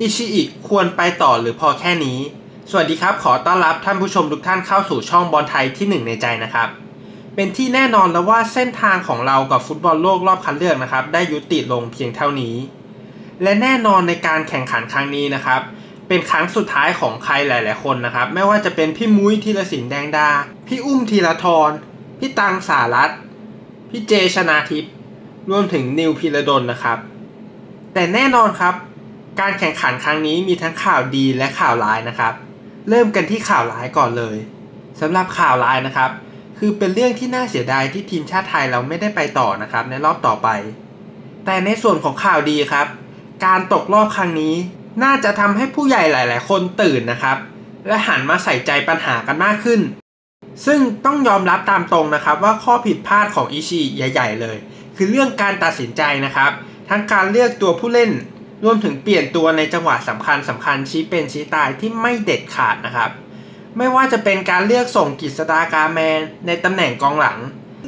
อิชิอิควรไปต่อหรือพอแค่นี้ สวัสดีครับ ขอต้อนรับท่านผู้ชมทุกท่านเข้าสู่ช่องบอลไทยที่หนึ่งในใจนะครับ เป็นที่แน่นอนแล้วว่าเส้นทางของเรากับฟุตบอลโลกรอบคัดเลือกนะครับ ได้ยุติลงเพียงเท่านี้ และแน่นอนในการแข่งขันครั้งนี้นะครับ เป็นครั้งสุดท้ายของใครหลาย ๆ คนนะครับ ไม่ว่าจะเป็นพี่มุ้ยธีรศิลป์แดงดา พี่อุ้มธีรทร พี่ตังสารัตพี่เจชนาทิพย์รวมถึงนิวพีระดลนะครับ แต่แน่นอนครับ การแข่งขันครั้งนี้มีทั้งข่าวดีและข่าวร้ายนะครับ เริ่มกันที่ข่าวร้ายก่อนเลยสำหรับข่าวร้ายนะครับ คือเป็นเรื่องที่น่าเสียดายที่ทีมชาติไทยเราไม่ได้ไปต่อนะครับในรอบต่อไป แต่ในส่วนของข่าวดีครับ การตกรอบครั้งนี้ น่าจะทำให้ผู้ใหญ่หลาย ๆ คนตื่นนะครับ และหันมาใส่ใจปัญหากันมากขึ้น ซึ่งต้องยอมรับตามตรงนะครับ ว่าข้อผิดพลาดของอิชิใหญ่ ๆ เลย คือเรื่องการตัดสินใจนะครับ ทั้งการเลือกตัวผู้เล่น รวมถึงเปลี่ยนตัวในจังหวะสำคัญสำคัญชี้เป็นชี้ตายที่ไม่เด็ดขาดนะครับ ไม่ว่าจะเป็นการเลือกส่งกิษดากาแมน ในตำแหน่งกองหลัง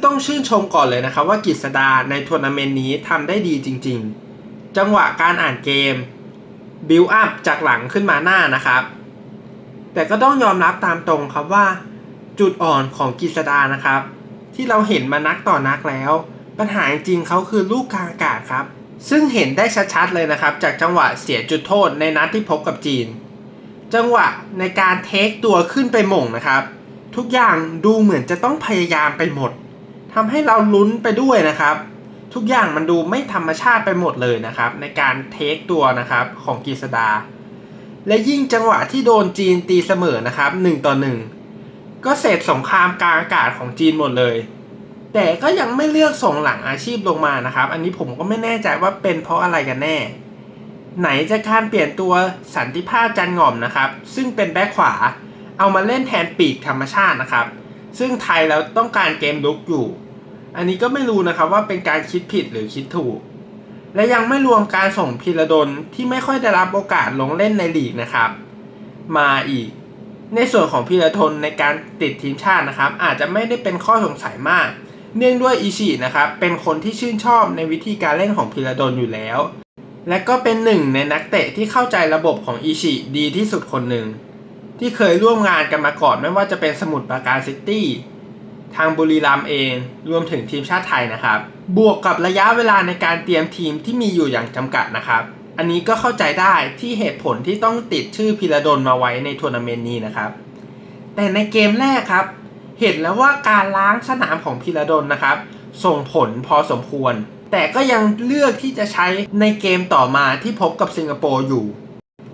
ต้องชื่นชมก่อนเลยนะครับว่ากิษดาในทัวร์นาเมนต์นี้ทำได้ดีจริง ๆ จังหวะการอ่านเกมบิลอัพจากหลังขึ้นมาหน้านะครับ แต่ก็ต้องยอมรับตามตรงครับว่า จุดอ่อนของกิษดานะครับ ที่เราเห็นมานักต่อนักแล้ว ปัญหาจริงเขาคือลูกกลางอากาศครับ ซึ่งเห็นได้ชัดๆเลยนะครับ จากจังหวะเสียจุดโทษในนัดที่พบกับจีน จังหวะในการเทคตัวขึ้นไปหม่งนะครับ ทุกอย่างดูเหมือนจะต้องพยายามไปหมดทำให้เราลุ้นไปด้วยนะครับ ทุกอย่างมันดูไม่ธรรมชาติไปหมดเลยนะครับ ในการเทคตัวนะครับของกฤษดา และยิ่งจังหวะที่โดนจีนตีเสมอนะครับ1ต่อ1ก็เสร็จสงครามกลางอากาศของจีนหมดเลย แต่ก็ยังไม่เลือกส่งหลังอาชีพลงมานะครับ อันนี้ผมก็ไม่แน่ใจว่าเป็นเพราะอะไรกันแน่ ไหนจะการเปลี่ยนตัวสันติภาพจันง่อมนะครับ ซึ่งเป็นแบ็คขวา เอามาเล่นแทนปีกธรรมชาตินะครับ ซึ่งไทยแล้วต้องการเกมลุกอยู่ อันนี้ก็ไม่รู้นะครับว่าเป็นการคิดผิดหรือคิดถูก และยังไม่รวมการส่งพีระดลที่ไม่ค่อยได้รับโอกาสลงเล่นในลีกนะครับ มาอีก ในส่วนของพีระทนในการติดทีมชาตินะครับ อาจจะไม่ได้เป็นข้อสงสัยมาก เนื่องด้วยอิชินะครับเป็นคนที่ชื่นชอบในวิธีการเล่นของพีระดลอยู่แล้ว และก็เป็นหนึ่งในนักเตะที่เข้าใจระบบของอิชิดีที่สุดคนหนึ่ง ที่เคยร่วมงานกันมาก่อนไม่ว่าจะเป็นสมุทรปราการซิตี้ทางบุรีรัมย์เองรวมถึงทีมชาติไทยนะครับ บวกกับระยะเวลาในการเตรียมทีมที่มีอยู่อย่างจำกัดนะครับ อันนี้ก็เข้าใจได้ที่เหตุผลที่ต้องติดชื่อพิระดลมาไว้ในทัวร์นาเมนต์นี้นะครับ แต่ในเกมแรกครับ เห็นแล้วว่าการล้างสนามของพิระดลนะครับ ส่งผลพอสมควร แต่ก็ยังเลือกที่จะใช้ในเกมต่อมาที่พบกับสิงคโปร์อยู่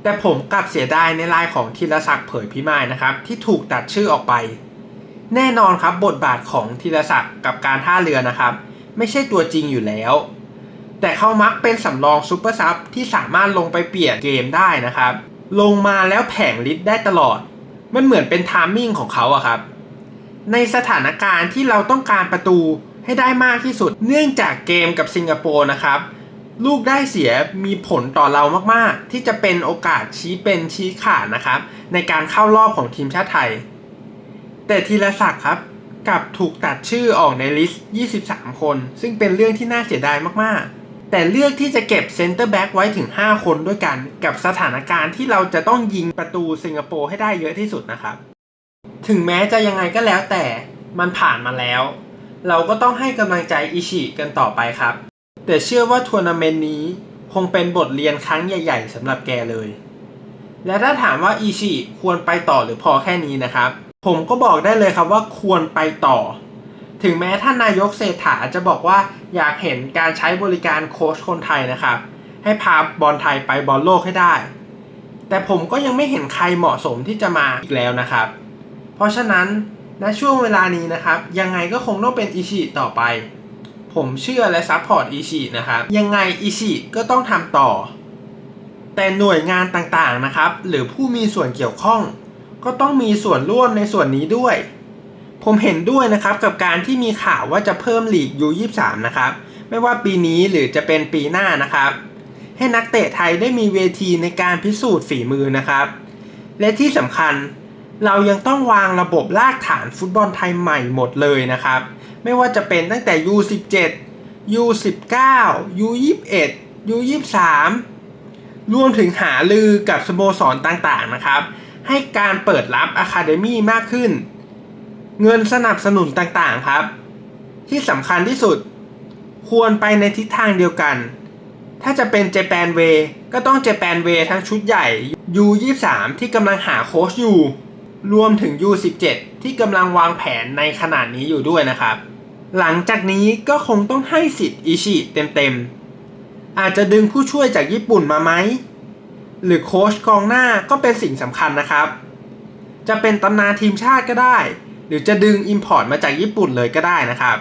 แต่ผมกลับเสียดายในลายของธีรศักดิ์เผยพิมายนะครับ ที่ถูกตัดชื่อออกไป แน่นอนครับบทบาทของธีรศักดิ์กับการท่าเรือนะครับ ไม่ใช่ตัวจริงอยู่แล้ว แต่เขามักเป็นสำรองซูเปอร์ซับที่สามารถลงไปเปลี่ยนเกมได้นะครับ ลงมาแล้วแผงฤทธิ์ได้ตลอด มันเหมือนเป็นไทามมิ่งของเขาอะครับ ในสถานการณ์ที่เราต้องการประตูให้ได้มากที่สุด เนื่องจากเกมกับสิงคโปร์นะครับ ลูกได้เสียมีผลต่อเรามากๆ ที่จะเป็นโอกาสชี้เป็นชี้ขาดนะครับ ในการเข้ารอบของทีมชาติไทย แต่ธีรศักดิ์ครับกับถูกตัดชื่อออกในลิสต์ 23 คน ซึ่งเป็นเรื่องที่น่าเสียดายมากๆแต่เลือกที่จะเก็บเซนเตอร์แบ็กไว้ถึง 5 คนด้วยกัน กับสถานการณ์ที่เราจะต้องยิงประตูสิงคโปร์ให้ได้เยอะที่สุดนะครับ ถึงแม้จะยังไงก็แล้วแต่มันผ่านมาแล้ว เราก็ต้องให้กำลังใจอิชิกันต่อไปครับ แต่เชื่อว่าทัวร์นาเมนต์นี้คงเป็นบทเรียนครั้งใหญ่ ๆสำหรับแกเลย และถ้าถามว่าอิชิควรไปต่อหรือพอแค่นี้นะครับ ผมก็บอกได้เลยครับว่าควรไปต่อ ถึงแม้ท่านนายกเศรษฐาจะบอกว่าอยากเห็นการใช้บริการโค้ชคนไทยนะครับ ให้พาบอลไทยไปบอลโลกให้ได้ แต่ผมก็ยังไม่เห็นใครเหมาะสมที่จะมาอีกแล้วนะครับ เพราะฉะนั้นณช่วงเวลานี้นะครับ ยังไงก็คงต้องเป็นอิชิต่อไป ผมเชื่อและซัพพอร์ตอิชินะครับ ยังไงอิชิก็ต้องทำต่อ แต่หน่วยงานต่างๆนะครับ หรือผู้มีส่วนเกี่ยวข้อง ก็ต้องมีส่วนร่วมในส่วนนี้ด้วย ผมเห็นด้วยนะครับกับการที่มีข่าวว่าจะเพิ่มลีกยู23นะครับ ไม่ว่าปีนี้หรือจะเป็นปีหน้านะครับ ให้นักเตะไทยได้มีเวทีในการพิสูจน์ฝีมือนะครับ และที่สำคัญ เรายังต้องวางระบบรากฐานฟุตบอลไทยใหม่หมดเลยนะครับ ไม่ว่าจะเป็นตั้งแต่ U17 U19 U21 U23 รวมถึงหาลือกับสโมสรต่างๆนะครับ ให้การเปิดรับอะคาเดมี่มากขึ้น เงินสนับสนุนต่างๆครับ ที่สำคัญที่สุดควรไปในทิศทางเดียวกัน ถ้าจะเป็นเจแปนเวก็ต้องเจแปนเวทั้งชุดใหญ่ U23 ที่กำลังหาโค้ชอยู่ รวมถึง U17 ที่กำลังวางแผนในขนาดนี้อยู่ด้วยนะครับ หลังจากนี้ก็คงต้องให้สิทธิ์อิชิเต็มๆ อาจจะดึงผู้ช่วยจากญี่ปุ่นมาไหม หรือโค้ชกองหน้าก็เป็นสิ่งสำคัญนะครับ จะเป็นตำนานทีมชาติก็ได้ หรือจะดึง Import มาจากญี่ปุ่นเลยก็ได้นะครับ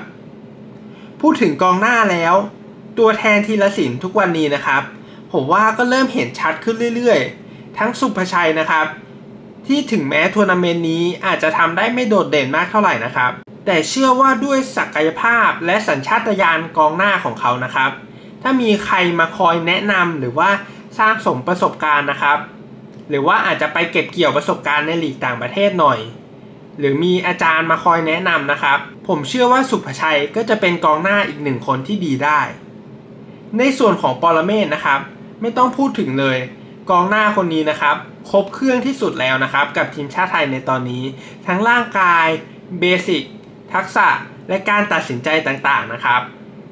พูดถึงกองหน้าแล้ว ตัวแทนทีละสินทุกวันนี้นะครับ ผมว่าก็เริ่มเห็นชัดขึ้นเรื่อยๆ ทั้งสุภชัยนะครับ ที่ถึงแม้ทัวร์นาเมนต์นี้อาจจะทำได้ไม่โดดเด่นมากเท่าไหร่นะครับ แต่เชื่อว่าด้วยศักยภาพและสัญชาตญาณกองหน้าของเขานะครับ ถ้ามีใครมาคอยแนะนำหรือว่าสร้างสมประสบการณ์นะครับ หรือว่าอาจจะไปเก็บเกี่ยวประสบการณ์ในลีกต่างประเทศหน่อย หรือมีอาจารย์มาคอยแนะนำนะครับ ผมเชื่อว่าสุภชัยก็จะเป็นกองหน้าอีกหนึ่งคนที่ดีได้ ในส่วนของปรเมศนะครับ ไม่ต้องพูดถึงเลย กองหน้าคนนี้นะครับ ครบเครื่องที่สุดแล้วนะครับ กับทีมชาติไทยในตอนนี้ ทั้งร่างกายเบสิกทักษะและการตัดสินใจต่างๆนะครับ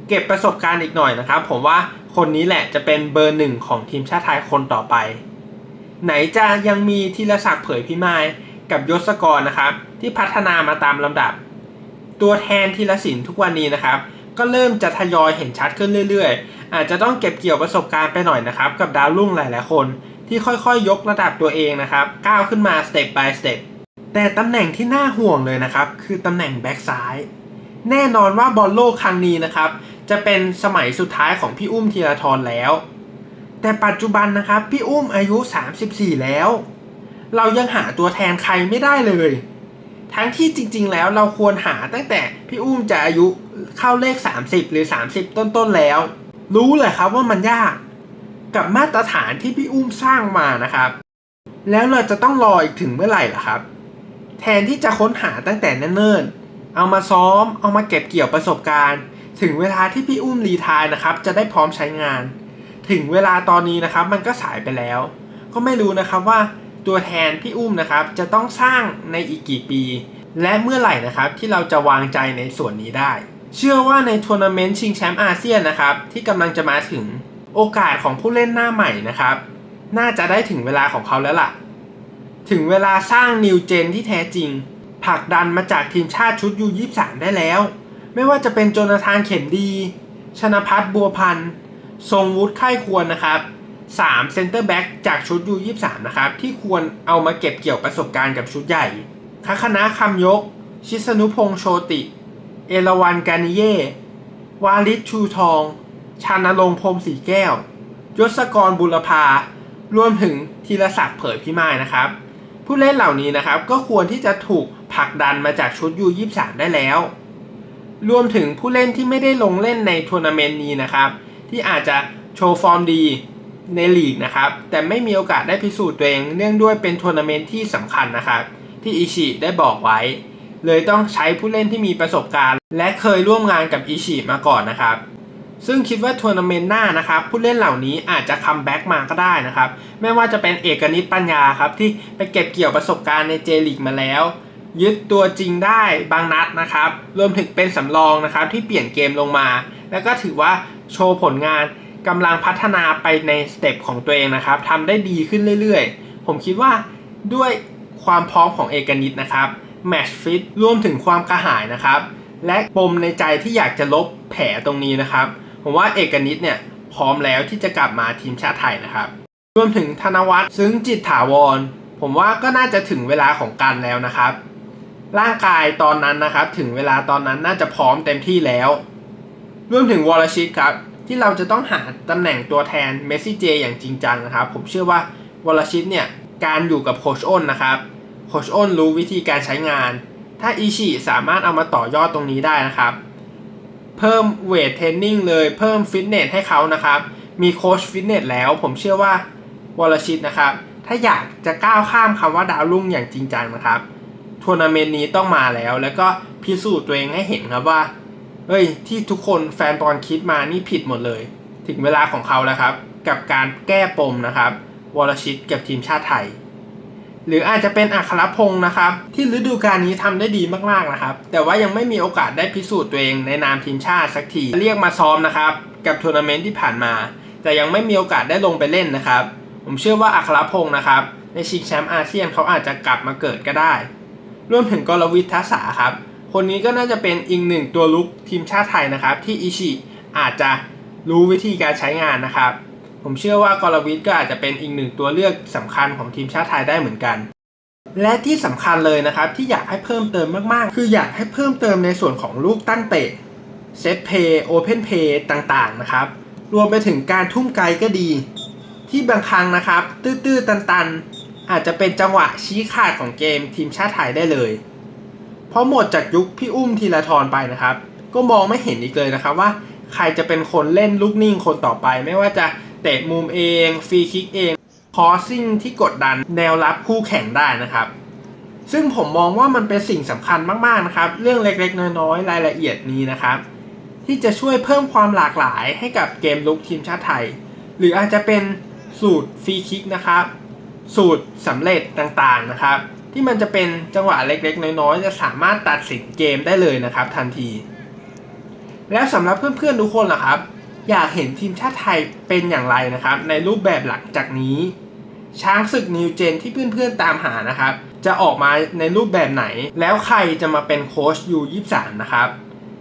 เก็บประสบการณ์อีกหน่อยนะครับ ผมว่าคนนี้แหละจะเป็นเบอร์หนึ่งของทีมชาติไทยคนต่อไป ไหนจะยังมีธีรศักดิ์เผยพิมายกับยศกรนะครับ ที่พัฒนามาตามลำดับ ตัวแทนทีละสินทุกวันนี้นะครับ ก็เริ่มจะทยอยเห็นชัดขึ้นเรื่อยๆ อาจจะต้องเก็บเกี่ยวประสบการณ์ไปหน่อยนะครับกับดาวรุ่งหลายๆ คนที่ค่อยๆ ยกระดับตัวเองนะครับก้าวขึ้นมาสเต็ป by สเต็ปแต่ตำแหน่งที่น่าห่วงเลยนะครับคือตำแหน่งแบ็กซ้าย แน่นอนว่าบอลโลกครั้งนี้นะครับจะเป็นสมัยสุดท้ายของพี่อุ้มธีรทรแล้ว แต่ปัจจุบันนะครับพี่อุ้มอายุ 34 แล้ว เรายังหาตัวแทนใครไม่ได้เลย ทั้งที่จริงๆ แล้วเราควรหาตั้งแต่พี่อุ้มจะอายุเข้าเลข 30 หรือ 30 ต้นๆแล้ว รู้เลยครับว่ามันยากกับมาตรฐานที่พี่อุ้มสร้างมานะครับ แล้วเราจะต้องรออีกถึงเมื่อไหร่ล่ะครับ แทนที่จะค้นหาตั้งแต่เนิ่นๆเอามาซ้อม เอามาเก็บเกี่ยวประสบการณ์ ถึงเวลาที่พี่อุ้มรีทายนะครับ จะได้พร้อมใช้งาน ถึงเวลาตอนนี้นะครับ มันก็สายไปแล้ว ก็ไม่รู้นะครับว่าตัวแทนพี่อุ้มนะครับ จะต้องสร้างในอีกกี่ปี และเมื่อไหร่นะครับที่เราจะวางใจในส่วนนี้ได้ เชื่อว่าในทัวร์นาเมนต์ชิงแชมป์อาเซียนนะครับ ที่กำลังจะมาถึงโอกาสของผู้เล่นหน้าใหม่นะครับ น่าจะได้ถึงเวลาของเขาแล้วล่ะ ถึงเวลาสร้างนิวเจนที่แท้จริงผลักดันมาจากทีมชาติชุดยู23ได้แล้ว ไม่ว่าจะเป็นโจนาธานเข็มดี ชนพัฒน์บัวพันธ์ทรงวุฒิไข้ควรนะครับ3เซนเตอร์แบ็กจากชุดยู23นะครับ ที่ควรเอามาเก็บเกี่ยวประสบการณ์กับชุดใหญ่คคณะคำยก ชิสนุพงษ์โชติ เอราวันกานิเย่ วาลิศชูทอง ชานรงค์พรมสีแก้ว ยศกรบุรพา รวมถึงธีรศักดิ์เผยพิมายนะครับ ผู้เล่นเหล่านี้นะครับก็ควรที่จะถูกผลักดันมาจากชุดยู23ได้แล้ว รวมถึงผู้เล่นที่ไม่ได้ลงเล่นในทัวร์นาเมนต์นี้นะครับ ที่อาจจะโชว์ฟอร์มดีในลีกนะครับ แต่ไม่มีโอกาสได้พิสูจน์ตัวเอง เนื่องด้วยเป็นทัวร์นาเมนต์ที่สำคัญนะครับ ที่อิชิได้บอกไว้ เลยต้องใช้ผู้เล่นที่มีประสบการณ์ และเคยร่วมงานกับอิชิมาก่อนนะครับ ซึ่งคิดว่าทัวร์นาเมนต์หน้านะครับผู้เล่นเหล่านี้อาจจะคัมแบ็กมาก็ได้นะครับ ไม่ว่าจะเป็นเอกนิตปัญญาครับที่ไปเก็บเกี่ยวประสบการณ์ในเจลีกมาแล้ว ยึดตัวจริงได้บางนัดนะครับ รวมถึงเป็นสำรองนะครับที่เปลี่ยนเกมลงมา แล้วก็ถือว่าโชว์ผลงานกำลังพัฒนาไปในสเต็ปของตัวเองนะครับทำได้ดีขึ้นเรื่อยๆ ผมคิดว่าด้วยความพร้อมของเอกนิตนะครับ แมชฟิตรวมถึงความกระหายนะครับ และปมในใจที่อยากจะลบแผลตรงนี้นะครับ ผมว่าเอกนิตเนี่ยพร้อมแล้วที่จะกลับมาทีมชาติไทยนะครับ รวมถึงธนวัฒน์ซึ้งจิตถาวร ผมว่าก็น่าจะถึงเวลาของการแล้วนะครับ ร่างกายตอนนั้นนะครับ ถึงเวลาตอนนั้นน่าจะพร้อมเต็มที่แล้ว รวมถึงวอลชิตครับ ที่เราจะต้องหาตำแหน่งตัวแทนเมสซี่เจอย่างจริงจังนะครับ ผมเชื่อว่าวอลชิตเนี่ยการอยู่กับโคชอ้นนะครับ โคชอ้นรู้วิธีการใช้งาน ถ้าอิชิสามารถเอามาต่อยอดตรงนี้ได้นะครับ เพิ่มเวทเทรนนิ่งเลยเพิ่มฟิตเนสให้เขานะครับ มีโคชฟิตเนสแล้ว ผมเชื่อว่าวอลชิตนะครับ ถ้าอยากจะก้าวข้ามคำว่าดาวรุ่งอย่างจริงจังนะครับทัวร์นาเมนต์นี้ต้องมาแล้ว แล้วก็พิสูจน์ตัวเองให้เห็นครับว่าเฮ้ยที่ทุกคนแฟนบอลคิดมานี่ผิดหมดเลย ถึงเวลาของเขาแล้วครับ กับการแก้ปมนะครับ วรชิตกับทีมชาติไทย หรืออาจจะเป็นอัครพงศ์นะครับ ที่ฤดูกาลนี้ทำได้ดีมากๆนะครับ แต่ว่ายังไม่มีโอกาสได้พิสูจน์ตัวเองในนามทีมชาติสักทีเรียกมาซ้อมนะครับกับทัวร์นาเมนต์ที่ผ่านมา แต่ยังไม่มีโอกาสได้ลงไปเล่นนะครับ ผมเชื่อว่าอัครพงศ์นะครับในชิงแชมป์อาเซียนเขาอาจจะกลับมาเกิดก็ได้รวมถึงกรวิทย์ทัศาครับ คนนี้ก็น่าจะเป็นอีกหนึ่งตัวลุกทีมชาติไทยนะครับ ที่อิชิอาจจะรู้วิธีการใช้งานนะครับ ผมเชื่อว่ากรวิทก็อาจจะเป็นอีกหนึ่งตัวเลือกสำคัญของทีมชาติไทยได้เหมือนกัน และที่สำคัญเลยนะครับที่อยากให้เพิ่มเติมมากๆ คืออยากให้เพิ่มเติมในส่วนของลูกตั้งเตะเซตเพย์โอเพนเพย์ต่างๆนะครับ รวมไปถึงการทุ่มไกลก็ดี ที่บางครั้งนะครับ ตื้อๆตันๆ อาจจะเป็นจังหวะชี้ขาดของเกมทีมชาติไทยได้เลย เพราะหมดจากยุคพี่อุ้มธีรทรไปนะครับ ก็มองไม่เห็นอีกเลยนะครับว่า ใครจะเป็นคนเล่นลูกนิ่งคนต่อไปไม่ว่าจะ เตะมุมเองฟรีคิกเองคอร์ซิ่งที่กดดันแนวรับคู่แข่งได้นะครับ ซึ่งผมมองว่ามันเป็นสิ่งสำคัญมากๆนะครับ เรื่องเล็กๆ น้อยๆ รายละเอียดนี้นะครับ ที่จะช่วยเพิ่มความหลากหลายให้กับเกมลุกทีมชาติไทย หรืออาจจะเป็นสูตรฟรีคิกนะครับ สูตรสำเร็จต่างๆนะครับ ที่มันจะเป็นจังหวะเล็กๆ น้อยๆ จะสามารถตัดสินเกมได้เลยนะครับ ทันที แล้วสำหรับเพื่อนๆทุกคนล่ะครับ อยากเห็นทีมชาติไทยเป็นอย่างไรนะครับ ในรูปแบบหลังจากนี้ ช้างศึกนิวเจนที่เพื่อนๆตามหานะครับ จะออกมาในรูปแบบไหน แล้วใครจะมาเป็นโค้ชยู23นะครับ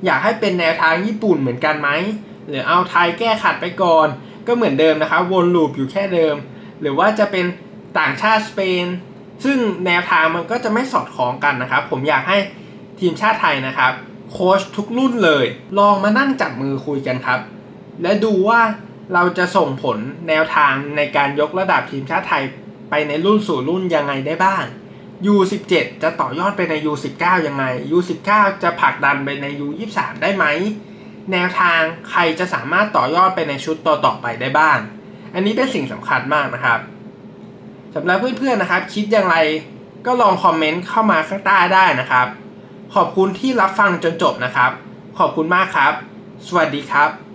อยากให้เป็นแนวทางญี่ปุ่นเหมือนกันไหม หรือเอาไทยแก้ขัดไปก่อน ก็เหมือนเดิมนะครับ วนลูปอยู่แค่เดิม หรือว่าจะเป็นต่างชาติสเปน ซึ่งแนวทางมันก็จะไม่สอดคล้องกันนะครับ ผมอยากให้ทีมชาติไทยนะครับ โค้ชทุกรุ่นเลย ลองมานั่งจับมือคุยกันครับ และดูว่าเราจะส่งผลแนวทางในการยกระดับทีมชาติไทยไปในรุ่นสู่รุ่นยังไงได้บ้าง U17 จะต่อยอดไปใน U19 ยังไง U19 จะผลักดันไปใน U23 ได้ไหม แนวทางใครจะสามารถต่อยอดไปในชุดต่อๆไปได้บ้าง อันนี้เป็นสิ่งสำคัญมากนะครับสำหรับเพื่อนๆนะครับ คิดอย่างไรก็ลองคอมเมนต์เข้ามาข้างใต้ได้นะครับ ขอบคุณที่รับฟังจนจบนะครับ ขอบคุณมากครับ สวัสดีครับ